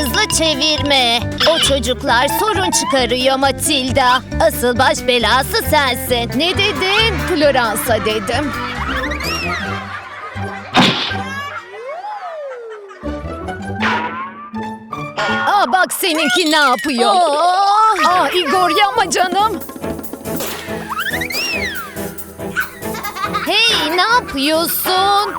Hızlı çevirme. O çocuklar sorun çıkarıyor Matilda. Asıl baş belası sensin. Ne dedin? Floransa dedim. Aa bak seninki ne yapıyor? Aa Igor yapma canım. Hey ne yapıyorsun?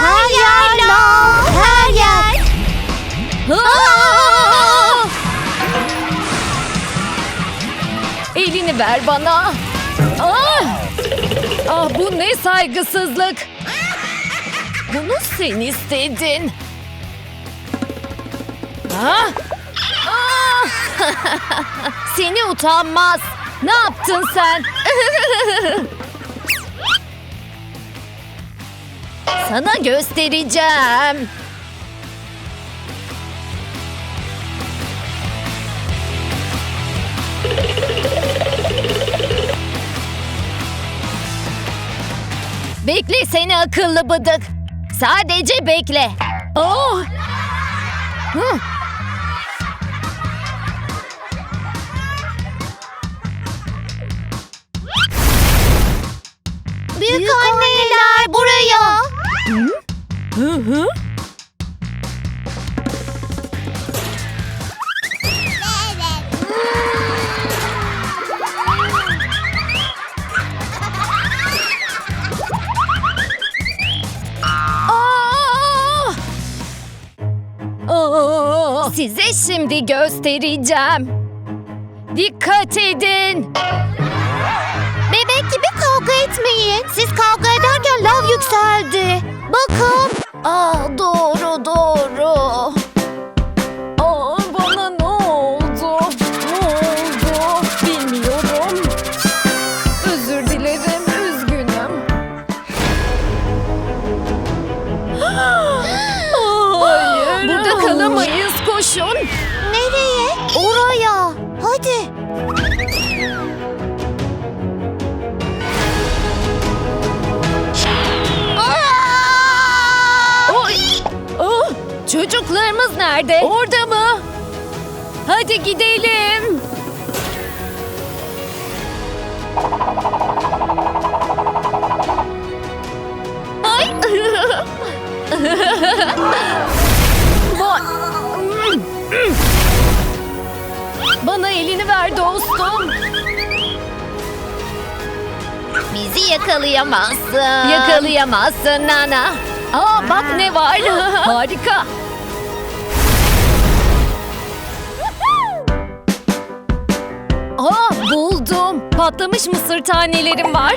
Her yer lav, her yer. Aa! Elini ver bana. Ah! Ah bu ne saygısızlık. Bunu sen istedin. Ah! Ah! Seni utanmaz. Ne yaptın sen? Sana göstereceğim. Bekle seni akıllı bıdık. Sadece bekle. Oh! Hı. Hı hı. Size şimdi göstereceğim. Dikkat edin. Bebek gibi kavga etmeyin. Siz kavga ederken lav yükseldi. Bakın. Aa, doğru doğru. Nerede? Orada mı? Hadi gidelim. Ay! Ba- Bana elini ver dostum. Bizi yakalayamazsın. Yakalayamazsın Nana. Aa bak ne var. Harika. Patlamış mısır tanelerim var.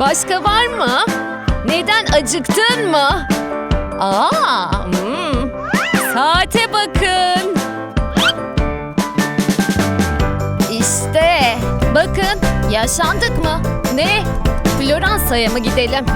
Başka var mı? Neden acıktın mı? Aa, hmm. Saate bakın. İşte bakın yaşandık mı? Ne? Floransa'ya mı gidelim?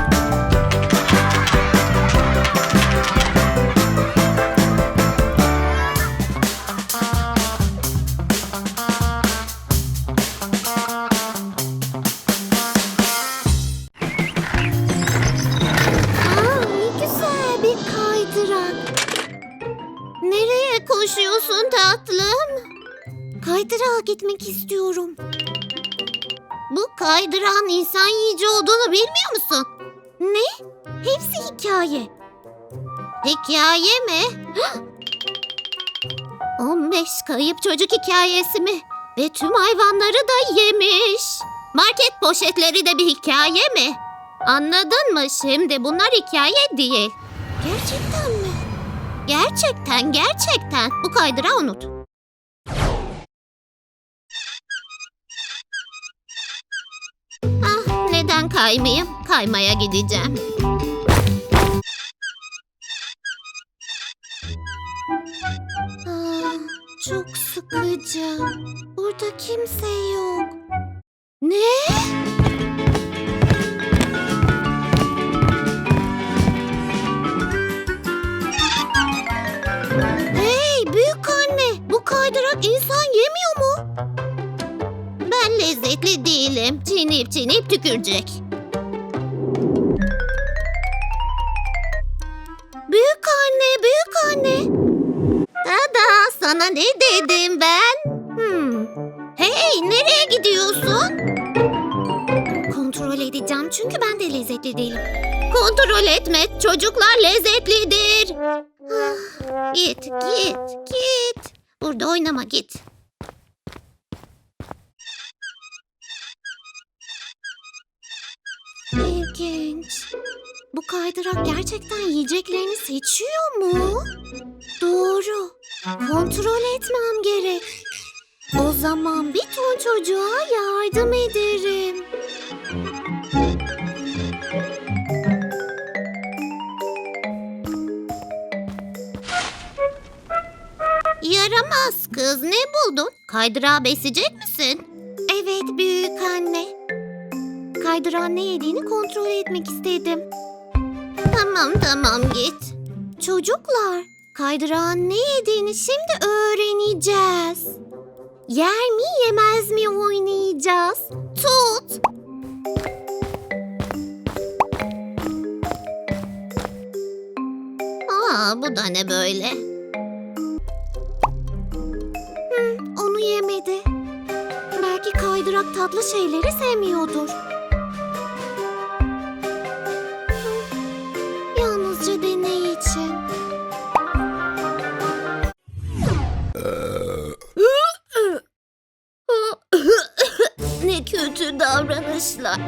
Gitmek istiyorum. Bu kaydırağın insan yiyici olduğunu bilmiyor musun? Ne? Hepsi hikaye. Hikaye mi? Hah! 15 kayıp çocuk hikayesi mi? Ve tüm hayvanları da yemiş. Market poşetleri de bir hikaye mi? Anladın mı şimdi? Bunlar hikaye değil. Gerçekten mi? Gerçekten, gerçekten. Bu kaydırağı unut. Neden kaymayayım? Kaymaya gideceğim. Ah, çok sıkıcı. Burada kimse yok. Ne? Hey büyük anne, bu kaydırak insan yemiyor mu? Ben lezzetli değilim. Çiğneyip çiğneyip tükürecek. Büyük anne. Dada, sana ne dedim ben? Hmm. Hey, nereye gidiyorsun? Kontrol edeceğim çünkü ben de lezzetli değilim. Kontrol etme, çocuklar lezzetlidir. Ah, git, git, git. Burada oynama git. İlginç. Bu kaydırak gerçekten yiyeceklerini seçiyor mu? Doğru. Kontrol etmem gerek. O zaman bir ton çocuğa yardım ederim. Yaramaz kız ne buldun? Kaydırağı besleyecek misin? Evet büyük anne. Kaydırağın ne yediğini kontrol etmek istedim. Tamam tamam git. Çocuklar, kaydırağın ne yediğini şimdi öğreneceğiz. Yer mi yemez mi oynayacağız. Tut. Aa bu da ne böyle? Hı, onu yemedi. Belki kaydırak tatlı şeyleri sevmiyordur. Kötü davranışlar.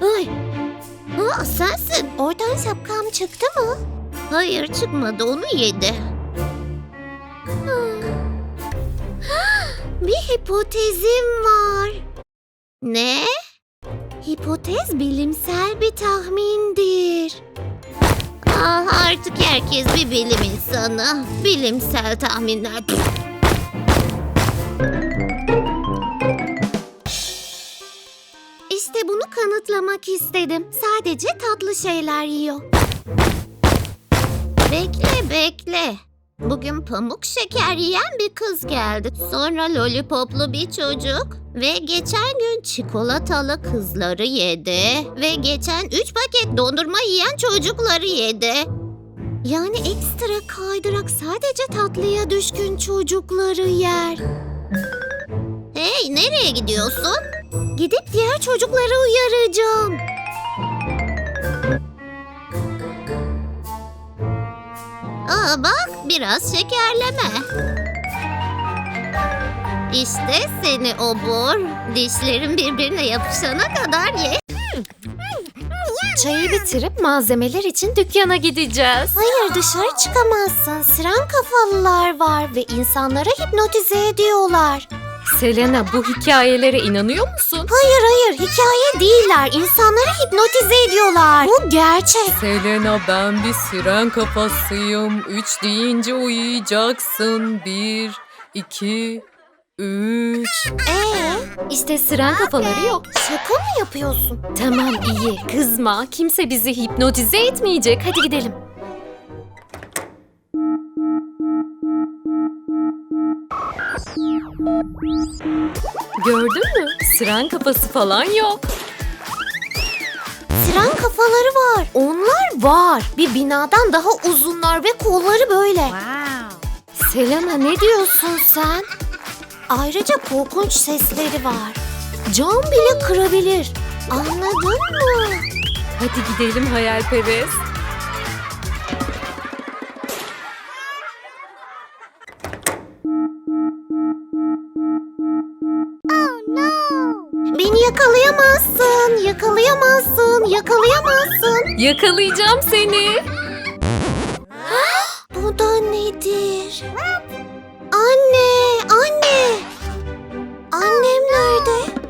Ay. Ha, sensin. Oradan şapkam çıktı mı? Hayır çıkmadı onu yedi. Bir hipotezim var. Ne? Hipotez bilimsel bir tahmindir. Ah, artık herkes bir bilim insanı. Bilimsel tahminler. Kanıtlamak istedim. Sadece tatlı şeyler yiyor. Bekle bekle. Bugün pamuk şeker yiyen bir kız geldi. Sonra lollipoplu bir çocuk. Ve geçen gün çikolatalı kızları yedi. Ve geçen üç paket dondurma yiyen çocukları yedi. Yani ekstra kaydırak sadece tatlıya düşkün çocukları yer. Hey nereye gidiyorsun? Gidip diğer çocukları uyaracağım. Aa bak biraz şekerleme. İşte seni obur. Dişlerin birbirine yapışana kadar ye. Çayı bitirip malzemeler için dükkana gideceğiz. Hayır dışarı çıkamazsın. Siren kafalılar var ve insanları hipnotize ediyorlar. Selena bu hikayelere inanıyor musun? Hayır hayır hikaye değiller. İnsanları hipnotize ediyorlar. Bu gerçek. Selena ben bir siren kafasıyım. Üç deyince uyuyacaksın. Bir, iki, üç. Ee, İşte siren kafaları yok. şaka mı yapıyorsun? Tamam iyi kızma kimse bizi hipnotize etmeyecek hadi gidelim. Gördün mü? Siren kafası falan yok. Siren kafaları var. Onlar var. Bir binadan daha uzunlar ve kolları böyle. Selena ne diyorsun Sen? Ayrıca korkunç sesleri var. Cam bile kırabilir. Anladın mı? Hadi gidelim hayalperest. Yakalayamazsın. Yakalayacağım seni. Bu da nedir? Anne, anne. Annem nerede?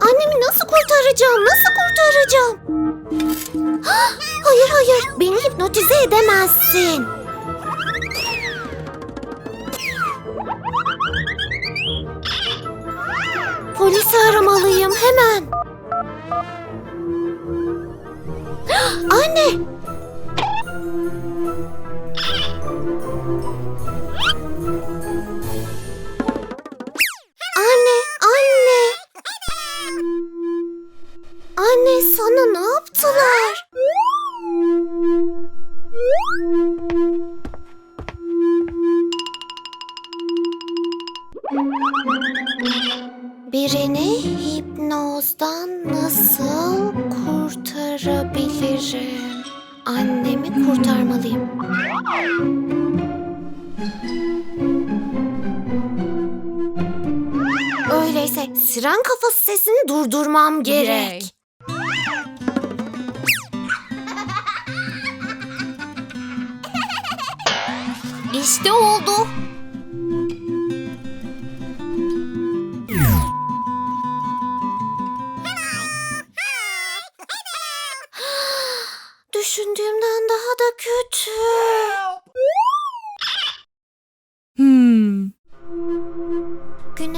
Annemi nasıl kurtaracağım? Nasıl kurtaracağım? Hayır hayır, beni hipnotize edemezsin. kanan. Öyleyse siren kafası sesini durdurmam gerek. İşte oldu. Düşündüğümden daha da kötü.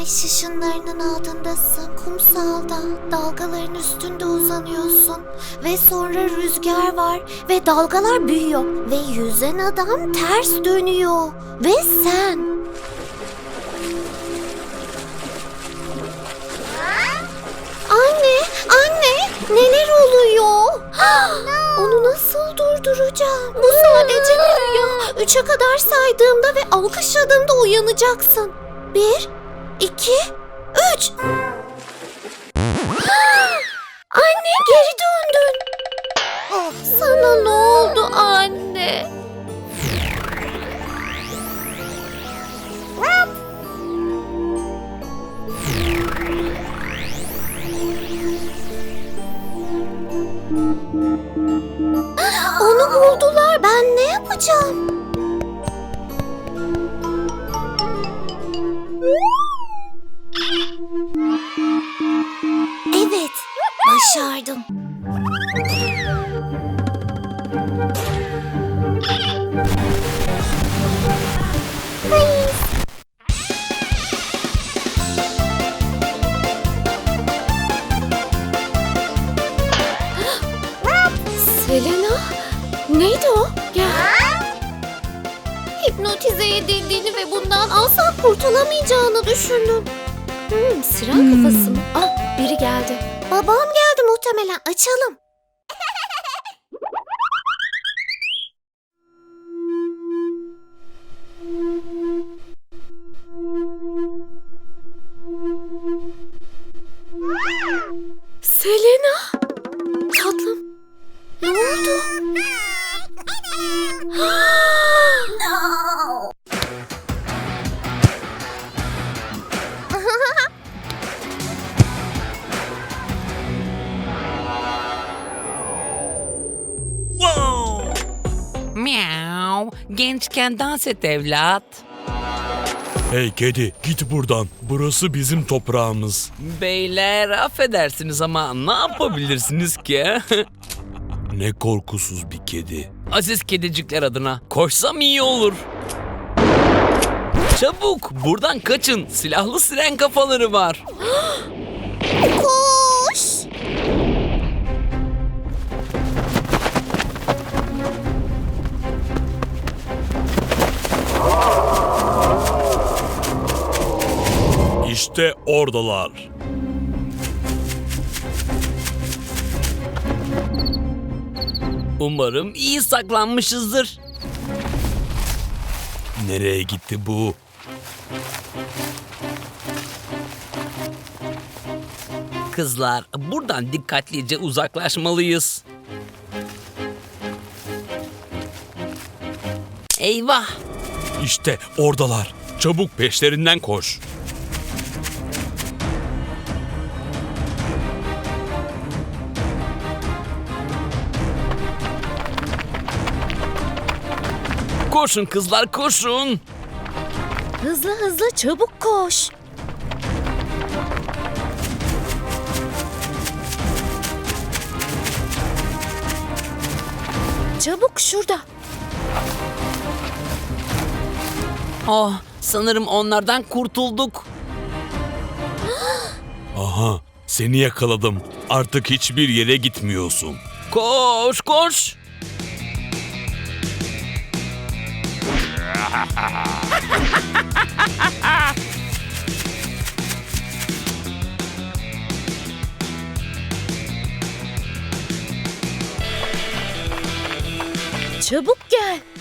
Güneş ışınlarının altındasın, kumsalda, dalgaların üstünde uzanıyorsun. Ve sonra rüzgar var ve dalgalar büyüyor ve yüzen adam ters dönüyor. Ve sen... Anne, anne, neler oluyor? Onu nasıl durduracağım? Bu sadece bir rüya. Üçe kadar saydığımda ve alkışladığımda uyanacaksın. Bir, iki, üç. Anne geri döndün. Sana ne oldu anne? Onu buldular. Hipnotize edildiğini ve bundan asla kurtulamayacağını düşündüm. Hmm, Hmm. kafası mı? Ah, biri geldi. Babam geldi muhtemelen. Açalım. Gençken dans et evlat. Hey kedi git buradan. Burası bizim toprağımız. Beyler affedersiniz ama ne yapabilirsiniz ki? Ne korkusuz bir kedi. Aziz kedicikler adına koşsam iyi olur. Çabuk buradan kaçın. Silahlı siren kafaları var. Koş! İşte oradalar. Umarım iyi saklanmışızdır. Nereye gitti bu? Kızlar buradan dikkatlice uzaklaşmalıyız. Eyvah! İşte oradalar. Çabuk peşlerinden koş. Koşun kızlar koşun. Hızlı hızlı çabuk koş. Çabuk şurada. Oh sanırım onlardan kurtulduk. Aha seni yakaladım. Artık hiçbir yere gitmiyorsun. Koş koş. Çabuk gel.